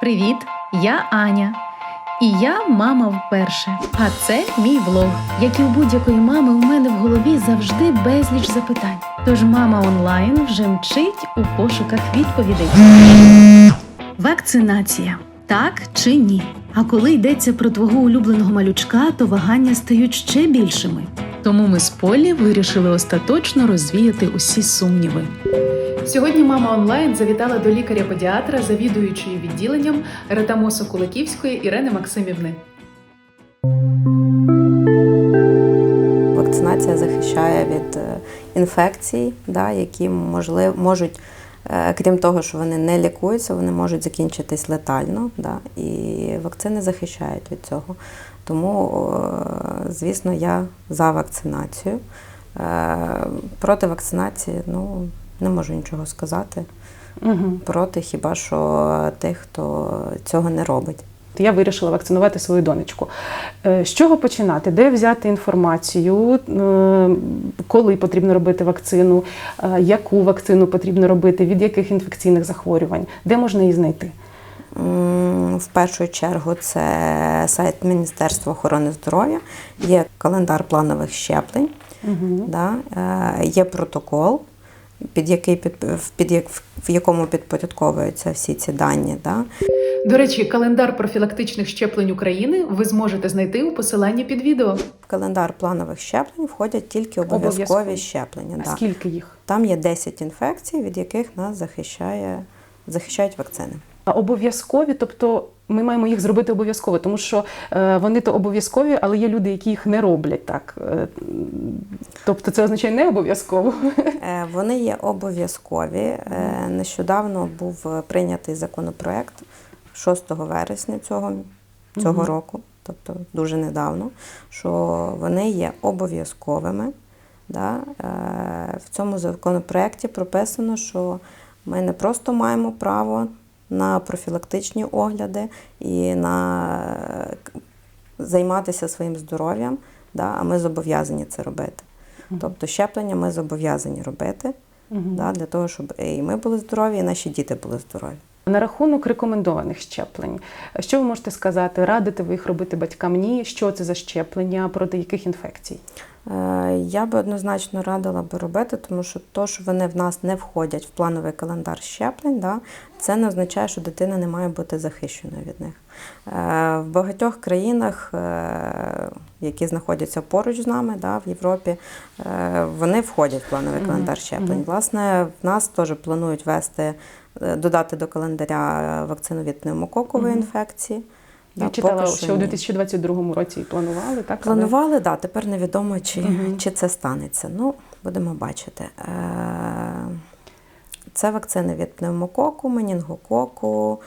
Привіт! Я Аня. І я мама вперше. А це мій влог. Як і у будь-якої мами, у мене в голові завжди безліч запитань. Тож мама онлайн вже мчить у пошуках відповідей. Вакцинація так чи ні? А коли йдеться про твого улюбленого малючка, то вагання стають ще більшими. Тому ми з Полі вирішили остаточно розвіяти усі сумніви. Сьогодні мама онлайн завітала до лікаря-педіатра, завідуючої відділенням ретамосу Куликівської Ірени Максимівни. Вакцинація захищає від е, інфекцій, да, які можливо, можуть, е, крім того, що вони не лікуються, вони можуть закінчитись летально. Да, і вакцини захищають від цього. Тому, е, звісно, я за вакцинацію. Проти вакцинації ну, не можу нічого сказати. Угу. Проти хіба що тих, хто цього не робить. Я вирішила вакцинувати свою донечку. Е, З чого починати? Де взяти інформацію, е, коли потрібно робити вакцину, е, яку вакцину потрібно робити, від яких інфекційних захворювань, де можна її знайти? В першу чергу це сайт Міністерства охорони здоров'я, є календар планових щеплень, Угу. да, є протокол, під який під, під, як- в якому підпорядковуються всі ці дані. Да. До речі, календар профілактичних щеплень України ви зможете знайти у посиланні під відео. В календар планових щеплень входять тільки обов'язкові Обов'язково. щеплення. А Да. скільки їх? Там є 10 інфекцій, від яких нас захищає, захищають вакцини. Обов'язкові, тобто ми маємо їх зробити обов'язково, тому що е, вони то обов'язкові, але є люди, які їх не роблять так. Е, Тобто це означає не обов'язково. Е, Вони є обов'язкові. Нещодавно був прийнятий законопроект 6 вересня цього, цього року, тобто дуже недавно, що вони є обов'язковими. Да? В цьому законопроекті прописано, що ми не просто маємо право на профілактичні огляди і на е, займатися своїм здоров'ям, да? а ми зобов'язані це робити. Тобто щеплення ми зобов'язані робити да, для того, щоб і ми були здорові, і наші діти були здорові. На рахунок рекомендованих щеплень, що ви можете сказати? Радите ви їх робити батькам? Ні, що це за щеплення, проти яких інфекцій? Е, Я би однозначно радила би робити, тому що то, що вони в нас не входять в плановий календар щеплень, да, це не означає, що дитина не має бути захищеною від них. Е, В багатьох країнах, е, які знаходяться поруч з нами, да, в Європі, е, вони входять в плановий календар щеплень. Власне, в нас теж планують вести, е, додати до календаря вакцину від пневмококової інфекції. Я Да, читала, що у 2022 році планували, так? але- Планували, да, тепер невідомо, чи, Мгм. чи це станеться. Ну, будемо бачити. Е, Це вакцини від пневмококу, менінгококу,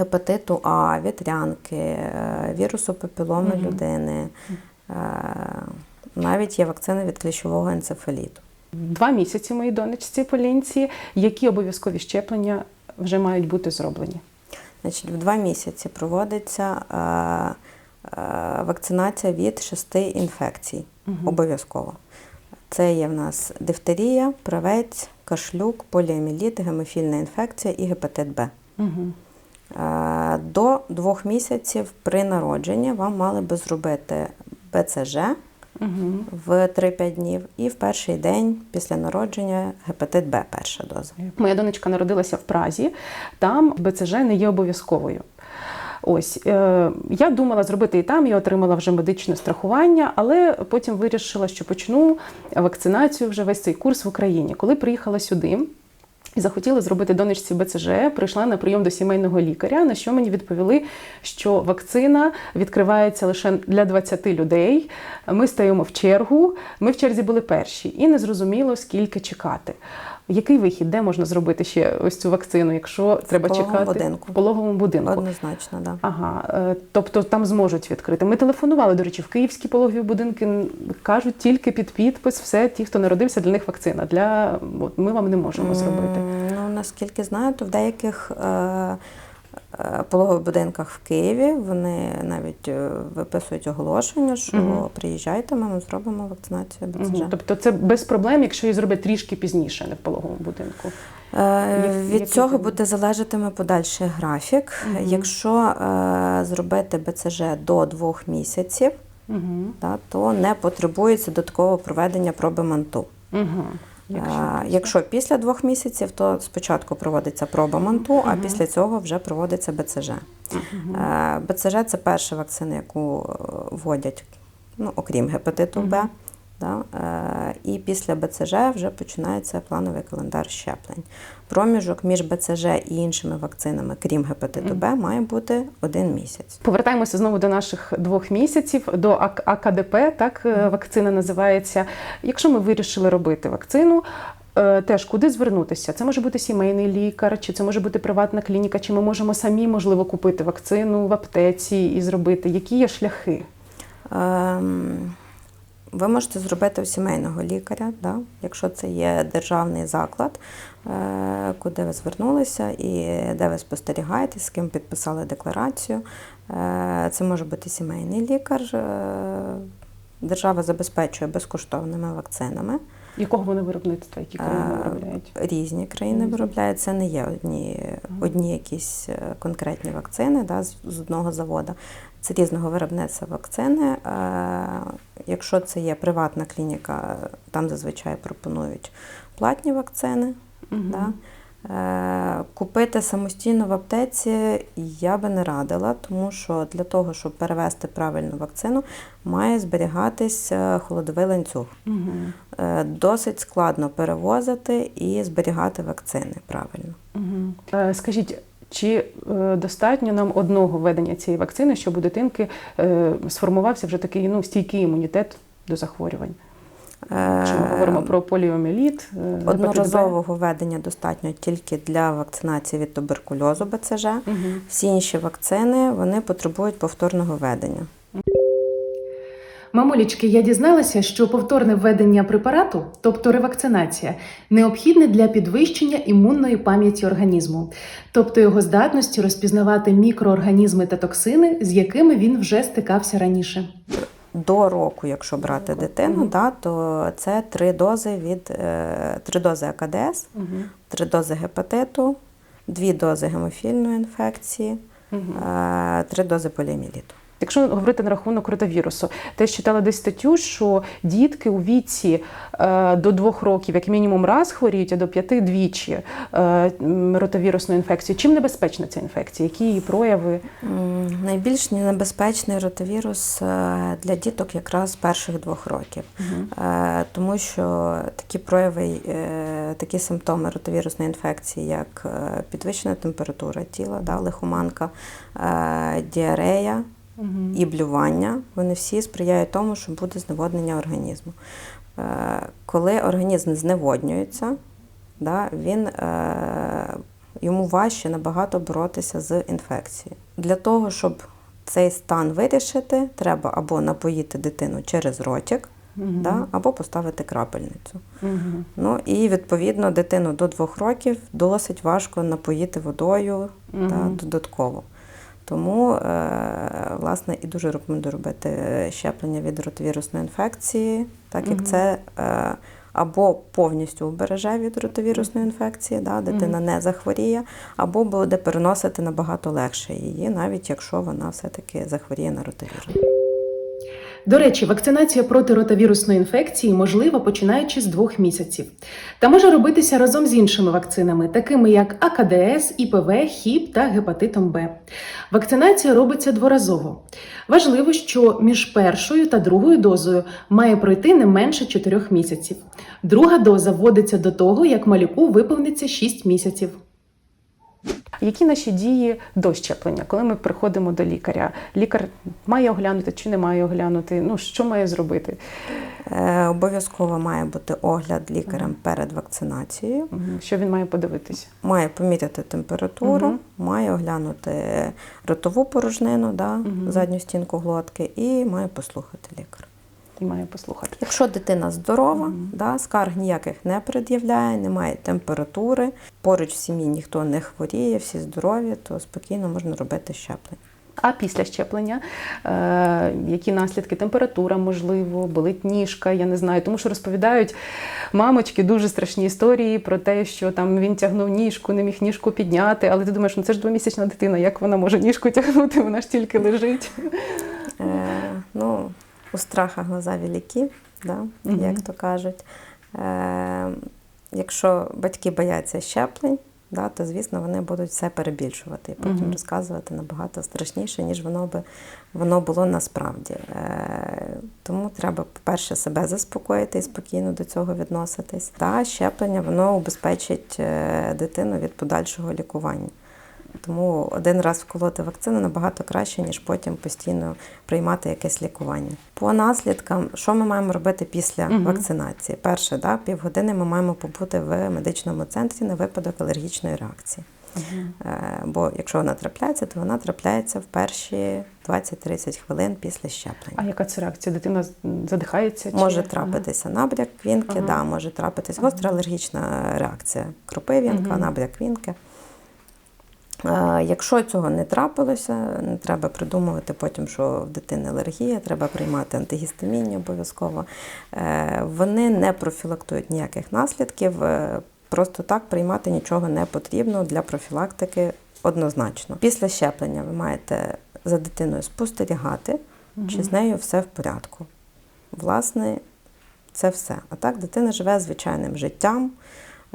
гепатиту А, вітрянки, е, вірусу папіломи Мгм. людини. Е, Навіть є вакцини від кліщового енцефаліту. Два місяці моїй донечці Полінці. Які обов'язкові щеплення вже мають бути зроблені? Значить, в два місяці проводиться е, е, вакцинація від шести інфекцій. Мгм. Обов'язково. Це є в нас дифтерія, правець, кашлюк, поліоміліт, гемофільна інфекція і гепатит Б. Угу. Е, До двох місяців при народженні вам мали би зробити БЦЖ Угу. в 3-5 днів і в перший день після народження гепатит Б перша доза. Моя донечка народилася в Празі, там БЦЖ не є обов'язковою. Ось е, я думала зробити і там, я отримала вже медичне страхування, але потім вирішила, що почну вакцинацію вже весь цей курс в Україні. Коли приїхала сюди захотіла зробити донечці БЦЖ, прийшла на прийом до сімейного лікаря. На що мені відповіли, що вакцина відкривається лише для 20 людей. Ми стаємо в чергу. Ми в черзі були перші, і не зрозуміло, скільки чекати. Який вихід, де можна зробити ще ось цю вакцину, якщо треба пологовому чекати будинку. в пологовому будинку? Однозначно. Да. Ага, е, тобто там зможуть відкрити. Ми телефонували, до речі, в київські пологові будинки кажуть тільки під підпис, все ті, хто народився, для них вакцина. Для от, ми вам не можемо зробити. Mm, Ну, наскільки знаю, то в деяких е, пологових будинках в Києві. Вони навіть е, виписують оголошення, що Мгм. приїжджайте, ми вам зробимо вакцинацію БЦЖ. Мгм. Тобто це без проблем, якщо її зроблять трішки пізніше, не в пологовому будинку. Е, Як- Від який цього буде залежатиме подальший графік. Мгм. Якщо е, зробити БЦЖ до двох місяців, Угу. да, то не потребується додаткового проведення проби манту. Угу. Якщо, якщо після двох місяців, то спочатку проводиться проба манту, а після цього вже проводиться БЦЖ. Угу. БЦЖ це перша вакцина, яку е, вводять, ну, окрім гепатиту Б. Да? Е, І після БЦЖ вже починається плановий календар щеплень. Проміжок між БЦЖ і іншими вакцинами, крім гепатиту Б, має бути один місяць. Повертаємося знову до наших двох місяців, до АК- АКДП, так е, вакцина називається. Якщо ми вирішили робити вакцину, е, теж куди звернутися? Це може бути сімейний лікар, чи це може бути приватна клініка, чи ми можемо самі, можливо, купити вакцину в аптеці і зробити. Які є шляхи? Ем, Ви можете зробити у сімейного лікаря, да? якщо це є державний заклад, е, куди ви звернулися і де ви спостерігаєте, з ким підписали декларацію. Е, Це може бути сімейний лікар. Е, Держава забезпечує безкоштовними вакцинами. Якого вони виробництва, які країни виробляють? Різні країни виробляють. Це не є одні, одні якісь конкретні вакцини да, з одного заводу. Це різного виробництва вакцини. Е, Якщо це є приватна клініка, там зазвичай пропонують платні вакцини. Мгм. Да. Е, Купити самостійно в аптеці я би не радила, тому що для того, щоб перевести правильну вакцину, має зберігатись е, холодовий ланцюг. Е, Досить складно перевозити і зберігати вакцини правильно. Е, Скажіть, чи е, достатньо нам одного введення цієї вакцини, щоб у дитинки е, сформувався вже такий ну, стійкий імунітет до захворювань? Чи ми говоримо про поліоміеліт, е. Одноразового введення достатньо тільки для вакцинації від туберкульозу БЦЖ. Угу. Всі інші вакцини вони потребують повторного введення. Мамулічки, я дізналася, що повторне введення препарату, тобто ревакцинація, необхідне для підвищення імунної пам'яті організму, тобто його здатності розпізнавати мікроорганізми та токсини, з якими він вже стикався раніше. До року, якщо брати дитину, да, то це три дози від е, три дози АКДС, три дози гепатиту, дві дози гемофільної інфекції, е, три дози поліоміеліту. Якщо говорити на рахунок ротавірусу, теж читала десь статтю, що дітки у віці е, до двох років, як мінімум, раз хворіють, а до п'яти двічі е, м, ротавірусною інфекцією. Чим небезпечна ця інфекція? Які її прояви? Найбільш небезпечний ротавірус е, для діток якраз перших двох років, Е, тому що такі прояви, такі симптоми ротавірусної інфекції, як підвищена температура тіла, да, лихоманка, діарея І блювання, вони всі сприяють тому, що буде зневоднення організму. Е, Коли організм зневоднюється, да, він, е, йому важче набагато боротися з інфекцією. Для того, щоб цей стан вирішити, треба або напоїти дитину через ротик, Мгм. да, або поставити крапельницю. Мгм. Ну і відповідно дитину до двох років досить важко напоїти водою Мгм. та, додатково. Тому, е, власне, і дуже рекомендую робити щеплення від ротовірусної інфекції, так як угу. це е, або повністю убереже від ротовірусної інфекції, да, дитина не захворіє, або буде переносити набагато легше її, навіть якщо вона все-таки захворіє на ротовірус. До речі, вакцинація проти ротавірусної інфекції можлива починаючи з двох місяців та може робитися разом з іншими вакцинами, такими як АКДС, ІПВ, ХІП та гепатитом Б. Вакцинація робиться дворазово. Важливо, що між першою та другою дозою має пройти не менше 4 місяців. Друга доза вводиться до того, як малюку виповниться 6 місяців. Які наші дії до щеплення, коли ми приходимо до лікаря? Лікар має оглянути чи не має оглянути? Ну що має зробити? Е, Обов'язково має бути огляд лікарем перед вакцинацією. Мгм. Що він має подивитися? Має поміряти температуру, Мгм. має оглянути ротову порожнину, да, Мгм. задню стінку глотки, і має послухати лікар. І має послухати. Якщо дитина здорова, да, скарг ніяких не пред'являє, немає температури, поруч в сім'ї ніхто не хворіє, всі здорові, то спокійно можна робити щеплення. А після щеплення, е, які наслідки? Температура, можливо, болить ніжка, я не знаю. Тому що розповідають мамочки дуже страшні історії про те, що там він тягнув ніжку, не міг ніжку підняти. Але ти думаєш, ну це ж двомісячна дитина, як вона може ніжку тягнути? Вона ж тільки лежить. Е, ну, у страха глаза великі, да, Мгм. як то кажуть. Е, якщо батьки бояться щеплень, да, то звісно вони будуть все перебільшувати і потім Мгм. розказувати набагато страшніше, ніж воно би воно було насправді. Е, тому треба, по-перше, себе заспокоїти і спокійно до цього відноситись. Та щеплення воно убезпечить е, дитину від подальшого лікування. Тому один раз вколоти вакцину набагато краще, ніж потім постійно приймати якесь лікування. По наслідкам, що ми маємо робити після Мгм. вакцинації? Перше, да, півгодини ми маємо побути в медичному центрі на випадок алергічної реакції. Е, Бо якщо вона трапляється, то вона трапляється в перші 20-30 хвилин після щеплення. А яка це реакція? Дитина задихається? чи- Може Ага. трапитися набряк квінки, Ага. да, може трапитись гостра алергічна реакція кропив'янка, Мгм. набряк квінки. Якщо цього не трапилося, не треба придумувати потім, що в дитини алергія, треба приймати антигістамінні обов'язково. Е, Вони не профілактують ніяких наслідків. е, Просто так приймати нічого не потрібно для профілактики однозначно. Після щеплення ви маєте за дитиною спостерігати, чи з нею все в порядку. Власне, це все. А так дитина живе звичайним життям.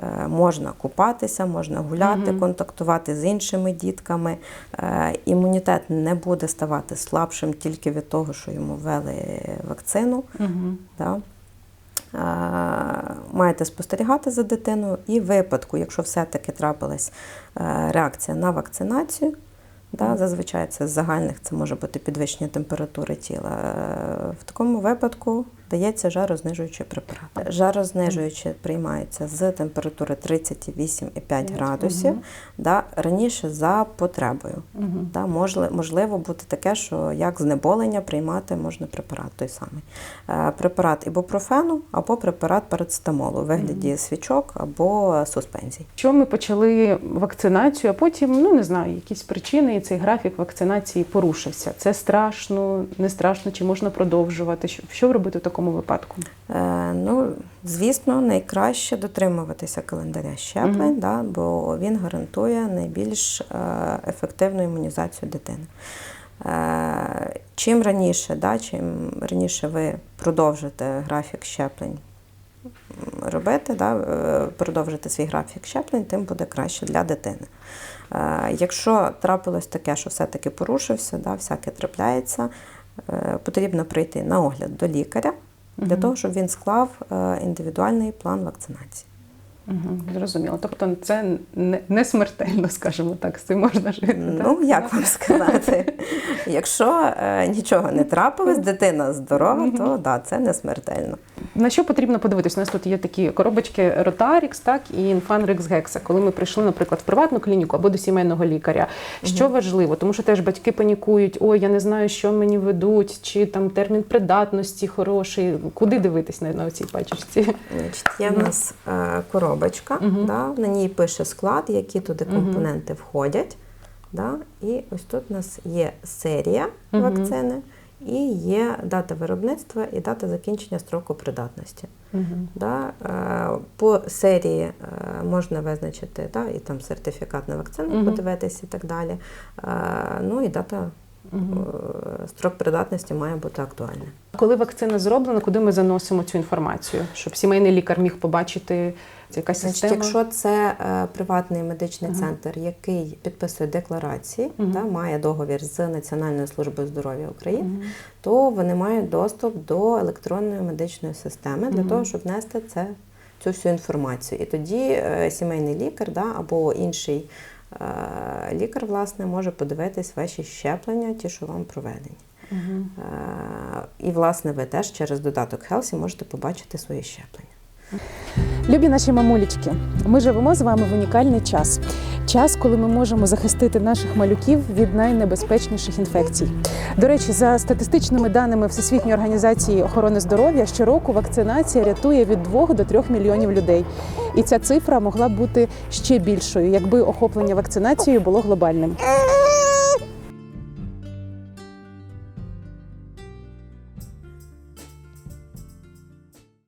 Е, Можна купатися, можна гуляти, Мгм. контактувати з іншими дітками. Е, Імунітет не буде ставати слабшим тільки від того, що йому ввели вакцину. Мгм. Да? Е, Маєте спостерігати за дитиною і в випадку, якщо все-таки трапилась реакція на вакцинацію, да, зазвичай це з загальних це може бути підвищення температури тіла. В такому випадку дається жарознижуючий препарат. Жарознижуючі приймаються з температури 38,5 градусів, да, раніше за потребою. Мгм. Да, можли- можливо бути таке, що як знеболення приймати можна препарат той самий. Е, Препарат ібупрофену або препарат парацетамолу у вигляді свічок або суспензій. Що ми почали вакцинацію, а потім, ну не знаю, якісь причини, і цей графік вакцинації порушився. Це страшно, не страшно, чи можна продовжувати? Що, що робити в такому випадку? Е, Ну, звісно, найкраще дотримуватися календаря щеплень, Мгм. да, бо він гарантує найбільш е, ефективну імунізацію дитини. Е, Чим раніше, да, чим раніше ви продовжите графік щеплень робити, да, е, продовжити свій графік щеплень, тим буде краще для дитини. Е, Якщо трапилось таке, що все-таки порушився, да, всяке трапляється, е, потрібно прийти на огляд до лікаря для того, щоб він склав е, індивідуальний план вакцинації. Угу, зрозуміло. Тобто це не, не смертельно, скажімо так, з цим можна жити. Ну, так? як вам сказати? Якщо е, нічого не трапилось, дитина здорова, то да, це не смертельно. На що потрібно подивитись? У нас тут є такі коробочки Rotarix, так і Infanrix Hexa. Коли ми прийшли, наприклад, в приватну клініку або до сімейного лікаря. Що важливо, тому що теж батьки панікують: ой, я не знаю, що мені ведуть, чи там термін придатності хороший. Куди дивитись на, на цій пачечці? Значить, є в нас е, коробочка, Мгм. да, на ній пише склад, які туди компоненти входять. Да, і ось тут у нас є серія Мгм. вакцини, і є дата виробництва і дата закінчення строку придатності. Мгм. Да, е, по серії е, можна визначити да, і там сертифікат на вакцину, Мгм. подивитись і так далі. Е, Ну і дата е, строк придатності має бути актуальна. Коли вакцина зроблена, куди ми заносимо цю інформацію, щоб сімейний лікар міг побачити це якась Значить, система? якщо це е, приватний медичний Ага. центр, який підписує декларації, Мгм. да, має договір з Національною службою здоров'я України, Мгм. то вони мають доступ до електронної медичної системи для Мгм. того, щоб внести це, цю всю інформацію. І тоді е, сімейний лікар да, або інший е, лікар власне, може подивитись ваші щеплення, ті, що вам проведені. Е, І, власне, ви теж через додаток Хелсі можете побачити свої щеплення. Любі наші мамулечки, ми живемо з вами в унікальний час. Час, коли ми можемо захистити наших малюків від найнебезпечніших інфекцій. До речі, за статистичними даними Всесвітньої організації охорони здоров'я, щороку вакцинація рятує від 2 до 3 мільйонів людей. І ця цифра могла б бути ще більшою, якби охоплення вакцинацією було глобальним.